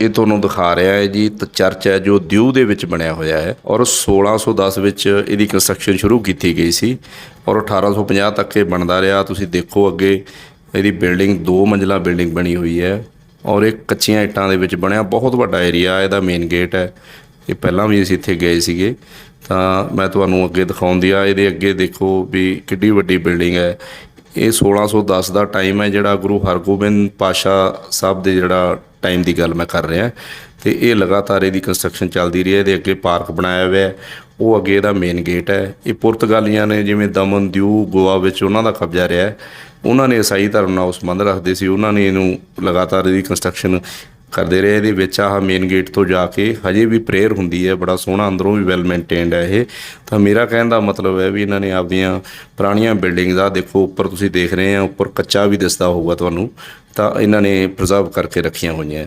ਇਹ ਤੁਹਾਨੂੰ ਦਿਖਾ ਰਿਹਾ ਹੈ ਜੀ ਚਰਚ ਹੈ ਜੋ ਦਿਊ ਦੇ ਵਿੱਚ ਬਣਿਆ ਹੋਇਆ ਹੈ ਔਰ 1610 ਵਿੱਚ ਇਹਦੀ ਕੰਸਟਰਕਸ਼ਨ ਸ਼ੁਰੂ ਕੀਤੀ ਗਈ ਸੀ ਔਰ 1850 ਤੱਕ ਇਹ ਬਣਦਾ ਰਿਹਾ। ਤੁਸੀਂ ਦੇਖੋ ਅੱਗੇ ਇਹਦੀ ਬਿਲਡਿੰਗ ਦੋ ਮੰਜ਼ਲਾ ਬਿਲਡਿੰਗ ਬਣੀ ਹੋਈ ਹੈ ਔਰ ਇਹ ਕੱਚੀਆਂ ਇੱਟਾਂ ਦੇ ਵਿੱਚ ਬਣਿਆ। ਬਹੁਤ ਵੱਡਾ ਏਰੀਆ ਇਹਦਾ ਮੇਨ ਗੇਟ ਹੈ। ਇਹ ਪਹਿਲਾਂ ਵੀ ਅਸੀਂ ਇੱਥੇ ਗਏ ਸੀਗੇ। ਤਾਂ ਮੈਂ ਤੁਹਾਨੂੰ ਅੱਗੇ ਦਿਖਾਉਂਦੀ ਆ ਇਹਦੇ ਅੱਗੇ ਦੇਖੋ ਵੀ ਕਿੱਡੀ ਵੱਡੀ ਬਿਲਡਿੰਗ ਹੈ। ਇਹ 1610 ਦਾ ਟਾਈਮ ਹੈ ਜਿਹੜਾ ਗੁਰੂ ਹਰਗੋਬਿੰਦ ਪਾਸ਼ਾ ਸਾਹਿਬ ਦੇ ਜਿਹੜਾ ਟਾਈਮ ਦੀ ਗੱਲ ਮੈਂ ਕਰ ਰਿਹਾ। ਤੇ ਇਹ ਲਗਾਤਾਰ ਇਹਦੀ ਕੰਸਟਰਕਸ਼ਨ ਚੱਲਦੀ ਰਹੀ ਹੈ, ਇਹਦੇ ਅੱਗੇ ਪਾਰਕ ਬਣਾਇਆ ਹੋਇਆ ਹੈ। ਉਹ ਅੱਗੇ ਇਹਦਾ ਮੇਨ ਗੇਟ ਹੈ। ਇਹ ਪੁਰਤਗਾਲੀਆਂ ਨੇ ਜਿਵੇਂ ਦਮਨ, ਦਿਊ, ਗੋਆ ਵਿੱਚ ਉਹਨਾਂ ਦਾ ਕਬਜ਼ਾ ਰਿਹਾ ਹੈ। ਉਹਨਾਂ ਨੇ ਈਸਾਈ ਧਰਮ ਨਾਲ ਸੰਬੰਧ ਰੱਖਦੇ ਸੀ। ਉਹਨਾਂ ਨੇ ਇਹਨੂੰ ਲਗਾਤਾਰ ਇਹਦੀ ਕੰਸਟਰਕਸ਼ਨ ਕਰਦੇ ਰਹੇ। ਇਹਦੇ ਵਿੱਚ ਆਹ ਮੇਨ ਗੇਟ ਤੋਂ ਜਾ ਕੇ ਹਜੇ ਵੀ ਪ੍ਰੇਅਰ ਹੁੰਦੀ ਹੈ। ਬੜਾ ਸੋਹਣਾ ਅੰਦਰੋਂ ਵੀ ਵੈਲ ਮੇਨਟੇਨਡ ਹੈ ਇਹ। ਤਾਂ ਮੇਰਾ ਕਹਿਣ ਦਾ ਮਤਲਬ ਹੈ ਵੀ ਇਹਨਾਂ ਨੇ ਆਪਦੀਆਂ ਪੁਰਾਣੀਆਂ ਬਿਲਡਿੰਗਸ ਆ ਦੇਖੋ, ਉੱਪਰ ਤੁਸੀਂ ਦੇਖ ਰਹੇ ਆ, ਉੱਪਰ ਕੱਚਾ ਵੀ ਦਿਸਦਾ ਹੋਊਗਾ ਤੁਹਾਨੂੰ। ਤਾਂ ਇਹਨਾਂ ਨੇ ਪ੍ਰੀਜ਼ਰਵ ਕਰਕੇ ਰੱਖੀਆਂ ਹੋਈਆਂ।